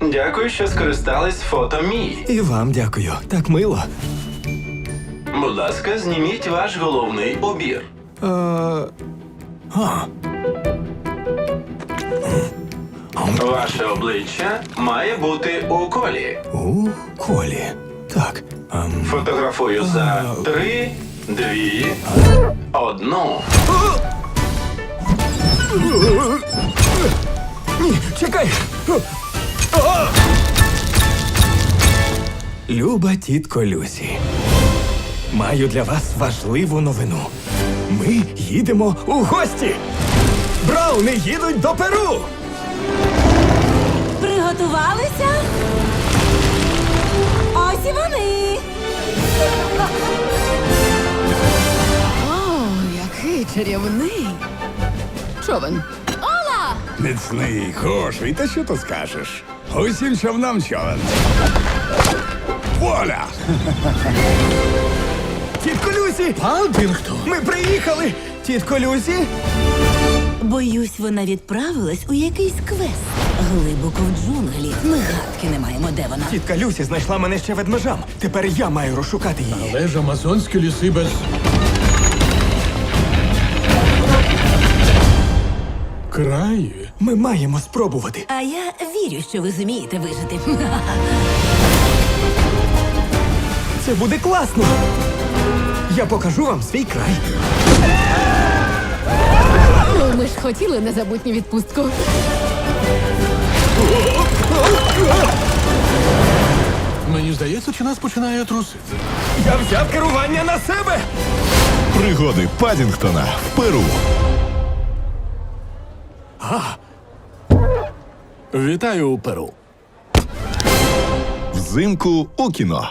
Дякую, що скористались фото Мії. І вам дякую. Так мило. Будь ласка, зніміть ваш головний убір. Е, а, Ваше обличчя має бути у колі. у колі. Так. ем, Фотографую за три, дві, одну. Ні, чекай. Люба тітко Люсі. Маю для вас важливу новину. Ми їдемо у гості. Брауни їдуть до Перу. Приготувалися? Ось і вони. О, який чарівний. Човен. Міцний, хороший, та що ти скажеш? Усім човнам човен. Воля! Тітко Люсі! Падінгтон! Ми приїхали! Тітко Люсі! Боюсь, вона відправилась у якийсь квест. Глибоко в джунглі. Ми гадки не маємо, де вона. Тітка Люсі знайшла мене ще ведмежам. Тепер я маю розшукати її. Але ж амазонські ліси без. Краї. Ми маємо спробувати. А я вірю, що ви зумієте вижити. Це буде класно. Я покажу вам свій край. Ну, ми ж хотіли незабутню відпустку. Мені здається, чи нас починає трусити. Я взяв керування на себе. Пригоди Падінгтона в Перу. Вітаю у Перу. Взимку у кіно.